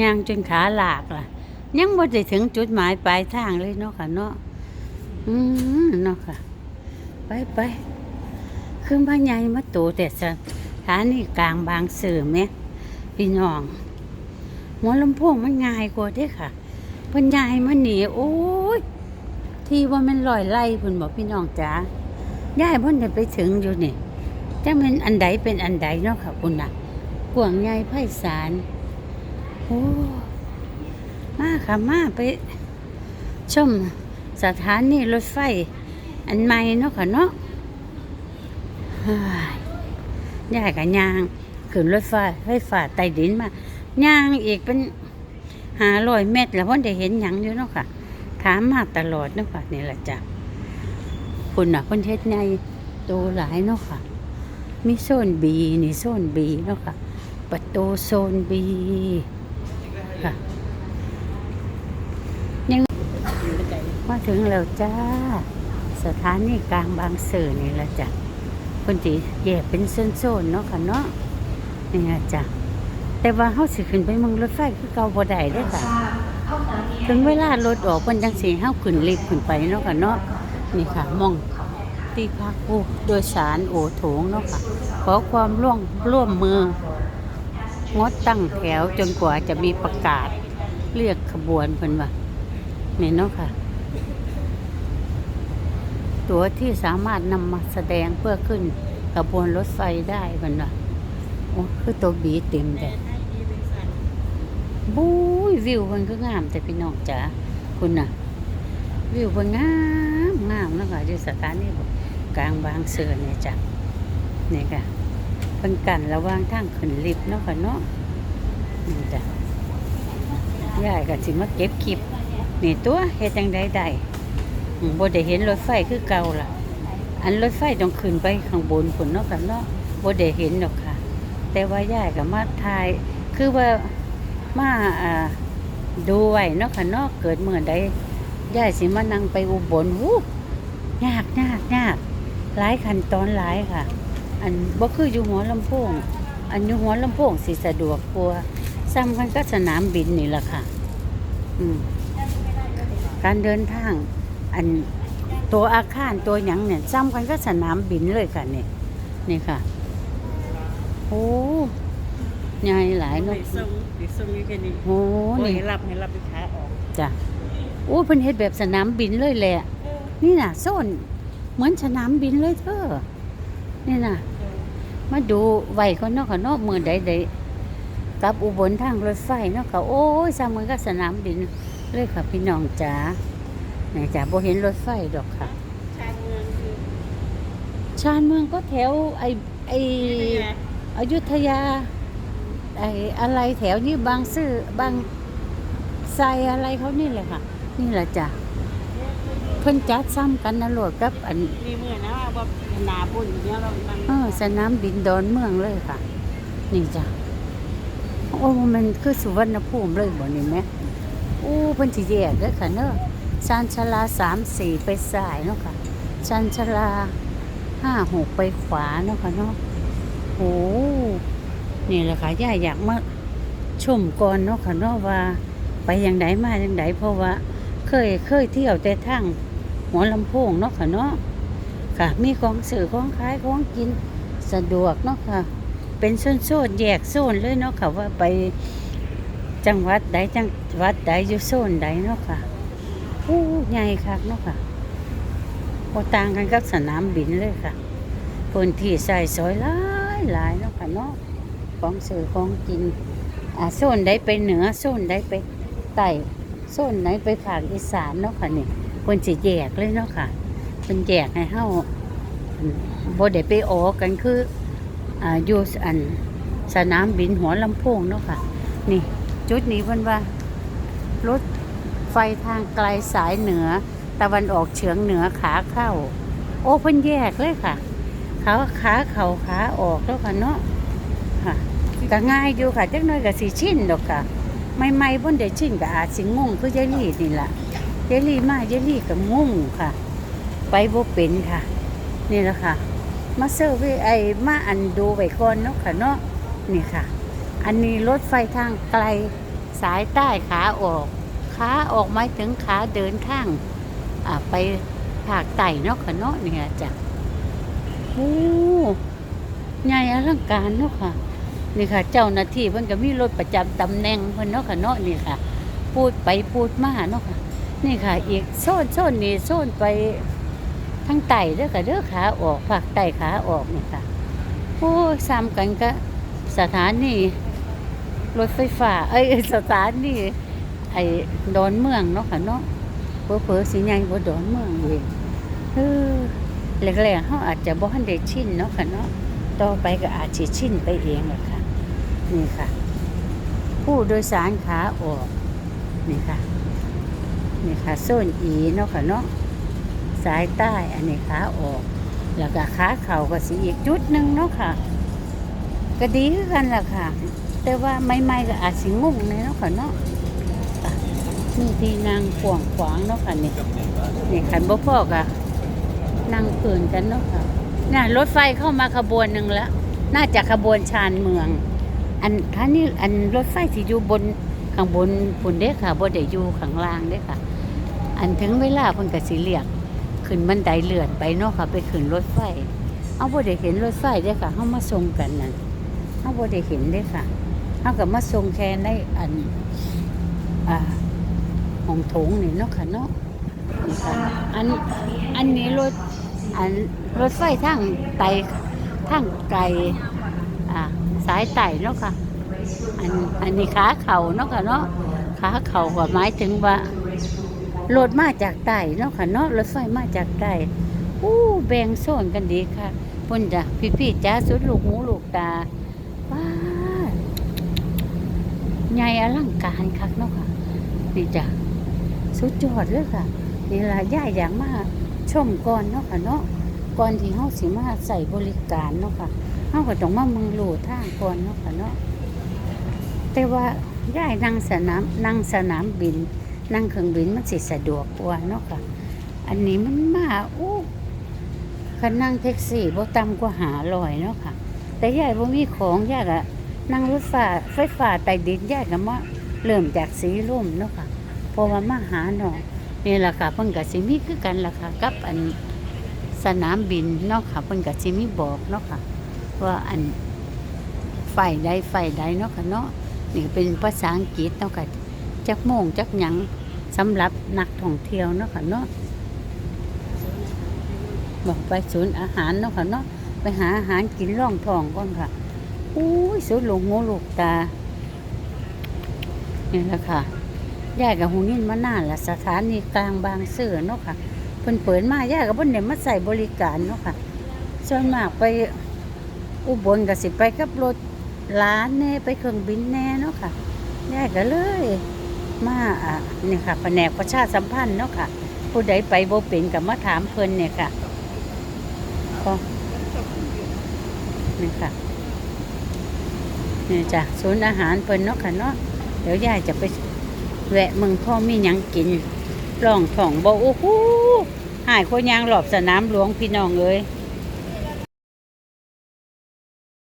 ย่างจนขาหลากล่ะ ยังบ่ได้ถึงจุดหมายปลายทางเลยเนาะค่ะเนาะอืมเนาะค่ะ ไปไปขึ้นบ้านใหญ่มาโตแต่สถานีกลางบางสื่อแม่พี่น้องหัวลำโพงมันง่ายกว่าเด้ค่ะเพิ่นยายมาหนีโอ้ย ที่ว่ามันลอยไล่เพิ่นบอกพี่น้องจ๋าย้ายเพิ่นได้ไปถึงอยู่นี่จังเป็นอันใดเป็นอันใดเนาะค่ะคุณน่ะกวางใหญ่ไพศาล อ้มาค่ะมาไปชมสถานีรถไฟ อันใหม่เนาะค่ะเนาะยายกับยางขึ้นรถไฟไฟฟ้าใต้ดินมายางอีกเป็นหาร้อยเมตรแล้วเพ่นได้เห็นหยังอยู่เนาะค่ะ ถามมาตลอดเนาะค่ะนี่แหละจ้ะคุณน่ะคนเทศใหญ่โตหลายเนาะค่ะ มีโซนบีนี่โซนบีเนาะค่ะประตูโซนบีค่ะ ยังมา ถึงแล้วจ้า สถานีกลางบางสื่อนี่ละจ้ะคนที่แยกเป็นโซนๆเนาะค่ะเนาะนี่ละจ้ะแต่ว่าเฮาสิขึ้นไปมืองรถไฟคือเก่าบ่ได้เด้ค่ะถึงเวลารถออกมันจังสีห้าขึ้นลิฟต์ขึ้นไปเนาะค่ะเนาะนี่ค่ะมองที่พักผู้โดยสารโอโถงเนาะค่ะ ขอความร่วมร่วมมืองดตั้งแถวจนกว่าจะมีประกาศเรียกขบวนเพิ่นว่านี่เนาะค่ะ ตัวที่สามารถนำมาแสดงเพื่อขึ้นขบวนรถไฟได้เพิ่นว่าโอ้คือตัวบีเต็มเลยบู้ยวิวมันก็งามแต่พี่น้องจ๋าคุณน่ะ วิวมันงามงามแล้วค่ะที่สถานีกลางบางเสือเนี่ยจ้ะนี่ค่ะเพิ่นกันระว่างทางขึ้นลิฟต์เนาะค่ะเนาะนี่จ้ะยายก็สิมาเก็บคลิปนี่ตัวเฮ็ดจังไดได้ บ่ได้เห็นรถไฟคือเก่าล่ะ อันรถไฟต้องขึ้นไปข้างบนพุ่นเนาะค่ะเนาะบ่ได้เห็นดอกค่ะ แต่ว่ายายก็มาถ่าย คือว่ามาอ่าดูไว้เนาะค่ะเนาะเกิดเมื่อใดย่ายสิมานั่งไปอุบลหูยากยากยากหลายขั้นตอนหลายค่ะ อันบ่คืออยู่หัวลำโพงอันอยู่หัวลำโพงสิสะดวกกว่าซ้ำกันก็สนามบินนี่แหละค่ะ อืมการเดินทาง อันตัวอาคารตัวหยังเนี่ยซ้ำกันก็สนามบินเลยค่ะนี่นี่ค่ะโอ้ใหญ่หลายไปเนาะส่งไปส่งอยู่แค่นี้โอ้โอ้ยนี่ให้รับให้รับลูกค้าออกจ้ะโอ้เพิ่นเฮ็ดแบบสนามบินเลยแหละ นี่น่ะโซนเหมือนสนามบินเลยเธอนี่น่ะ มาดูไว้เขาเนาะค่ะเนาะมือใดใดๆกลับอุบลทางรถไฟเนาะค่ะโอ้ยซ้ำมันก็สนามบินเลยค่ะพี่น้องจ๋า นี่จ้ะบ่เห็นรถไฟดอกค่ะ ชานเมืองคือชานเมืองก็แถวไอไออยุธยาไอ้อะไรแถวนี้บางซื่อบางไซอะไรเขานี่แหละค่ะ นี่แหละจ้ะเพิ่นจัดซ้ำกันนะโหลดกับอันมีเมื่อนะว่าบ่นาบุญอย่างเงี้ยเรามันเออสนามบินดอนเมืองเลยค่ะ นี่จ้ะโอ้มันคือสุวรรณภูมิเลยบ่นี่แม่โอ้เพิ่นสิแยกเด้อค่ะเนาะ ชานชลาสามสี่ไปซ้ายเนาะค่ะชานชลาห้าหกไปขวาเนาะค่ะเนาะโอ้นี่แหละค่ะย่าอยากมาชมก่อนเนาะค่ะเนาะว่า ไปอย่างไดมาอย่างไดเพราะว่า เคยเคยเที่ยวแต่ทางหัวลำโพงเนาะค่ะเนาะค่ะ มีของสื่อของขายของกินสะดวกเนาะค่ะ เป็นโซนๆแยกโซนเลยเนาะค่ะว่าไปจังหวัดใดจังหวัดใดอยู่โซนใดเนาะค่ะ อู้ใหญ่คักเนาะค่ะพอต่างกันกับสนามบินเลยค่ะพื้นที่ใส่ซอยหลายหลายเนาะค่ะเนาะของสื่อของกินอ่าโซนใดไปเหนือโซนใดไปใต้โซนไหนไปภาคอีสานเนาะค่ะนี่คนจะแยกเลยเนาะค่ะเป็นแยกให้เฮาบ่ได้ไปออกกันคืออ่าอยู่อันสนามบินหัวลำโพงเนาะค่ะ นี่ จุดนี้เพิ่นว่ารถ ไฟทางไกลสายเหนือ ตะวันออกเฉียงเหนือขาเข้า โอเพ่นแยกเลยค่ะ ขาขาเข่าขาออกแล้วค่ะเนาะค่ะก็ง่ายอยู่ค่ะจักน่อยก็สิชินดอกค่ะใหม่ๆเพิ่นได้ชินก็อาจสิงงคือยายลี่นี่แหละยายลี่มายายลี่ก็งงค่ะ ไปบ่เป็นค่ะ นี่แหละค่ะมาเซอร์วยไอมาอันดูไว้ก่อนเนาะค่ะเนาะนี่ค่ะ อันนี้รถไฟทางไกลสายใต้ขาออก ขาออกมาถึงขาเดินทางไปภาคใต้เนาะค่ะเนาะเนี่ยจ้ะโอ้ใหญ่อลังการเนาะค่ะ นี่ค่ะ เจ้าหน้าที่เพิ่นก็มีรถประจำตำแหน่งเพิ่นเนาะค่ะเนาะนี่ค่ะ พูดไปพูดมาเนาะค่ะ นี่ค่ะ อีกโซนโซนนี่โซนไปทางใต้เด้อค่ะเด้อขาออกภาคใต้ขาออกนี่ค่ะโอ้ยซ้ำกันก็สถานีรถไฟฟ้า เอ้ยสถานี ไอ้ดอนเมืองเนาะค่ะเนาะเผลอๆสิใหญ่กว่าดอนเมืองเองเออแรกๆเฮาอาจจะบ่ทันได้ชินเนาะค่ะเนาะต่อไปก็อาจสิชินไปเองแหละค่ะ นี่ค่ะ ผู้โดยสารขาออก นี่ค่ะ นี่ค่ะโซนอีเนาะค่ะเนาะสายใต้อันนี้ขาออก แล้วก็ขาเข่าก็สีอีกจุดหนึ่งเนาะค่ะ ก็ดีกันล่ะค่ะ แต่ว่าใหม่ๆก็อาจสิงงเลยเนาะค่ะเนาะ นี่ที่นางขวางขวางเนาะค่ะนี่นี่ขันบ่พ่อกะนั่งเกินกันเนาะค่ะน่ะรถไฟเข้ามาขบวนหนึ่งแล้ว น่าจะขบวนชานเมือง อันท่านี่อันรถไฟที่อยู่บนข้างบนปุ่นเด้ค่ะบ่ได้อยู่ข้างล่างเด้ค่ะ อันถึงเวลาเพิ่นก็สิเรียกขึ้นบันไดเลื่อนไปเนาะค่ะ ไปขึ้นรถไฟ เอาบ่ได้เห็นรถไฟเด้ค่ะเฮามาส่งกันนั่นเฮาบ่ได้เห็นเด้ค่ะเฮาก็มาส่งแค่ในอันอ่า ห้องโถงนี่เนาะค่ะเนาะนี่ค่ะอันอันนี้รถอันรถไฟทางไตทางไกลอ่าสายไต่เนาะค่ะอันอันนี้ขาเข่าเนาะค่ะเนาะขาเข่าก็หมายถึงว่ารถมาจากใต้เนาะค่ะเนาะรถไฟมาจากใต้อู้แบ่งโซนกันดีค่ะพุ่นจ้ะพี่ๆจ้าสุดลูกหูลูกตาว้าใหญ่อลังการคักเนาะค่ะนี่จ้ะ สุดยอดเลยค่ะนี่ละย่าอย่างมาชมก่อนเนาะค่ะเนาะก่อนที่เฮาสิมาใส่บริการเนาะค่ะเฮาก็ต้องมามืองลู่ทางก่อนเนาะค่ะเนาะแต่ว่าย่ายนั่งสนามนั่งสนามบิน นั่งเครื่องบินมันสิสะดวกกว่าเนาะค่ะ อันนี้มันมาอู้คันนั่งแท็กซี่บ่ต่ำกว่าหาลอยเนาะค่ะ แต่ย่ายบ่มีของย่ายก็นั่งรถไฟไฟฟ้าใต้ดินย่ายก็มาเริ่มจากสีลมเนาะค่ะ เพราะว่ามาหาหนองนี่ล่ะค่ะเพิ่นก็สิมีคือกันล่ะค่ะกับอันสนามบินเนาะค่ะเพิ่นก็สิมีบอกเนาะค่ะว่าอันไฟใดไฟใดเนาะค่ะเนาะนี่เป็นภาษาอังกฤษเนาะค่ะจักโมงจักหยังสำหรับนักท่องเที่ยวเนาะค่ะเนาะบอกไปศูนย์อาหารเนาะค่ะเนาะไปหาอาหารกินร่องทองก่อนค่ะอุ้ยสุดลูกหูลูกตานี่แหละค่ะ ยายกับหูนินมานานละสถานีกลางบางซื่อเนาะค่ะเพิ่นเปิดมายายกับเพิ่นเนี่ยมาใส่บริการเนาะค่ะส่วนมากไปอุบลก็สิไปกับรถร้านแน่ไปเครื่องบินแน่เนาะค่ะแย่กันเลยมาอะนี่ค่ะแผนกประชาสัมพันธ์เนาะค่ะ ผู้ใดไปโบเป็นกับมาถามเพิ่นเนี่ยค่ะก็นี่ค่ะนี่จ้ะศูนย์อาหารเพิ่นเนาะค่ะเนาะเดี๋ยวยายจะไป แวะเมืองพ่อมีหยังกินร่องถ่องบ่โอ้โหหายโคยางหลอบสนามหลวงพี่น้องเอ้ย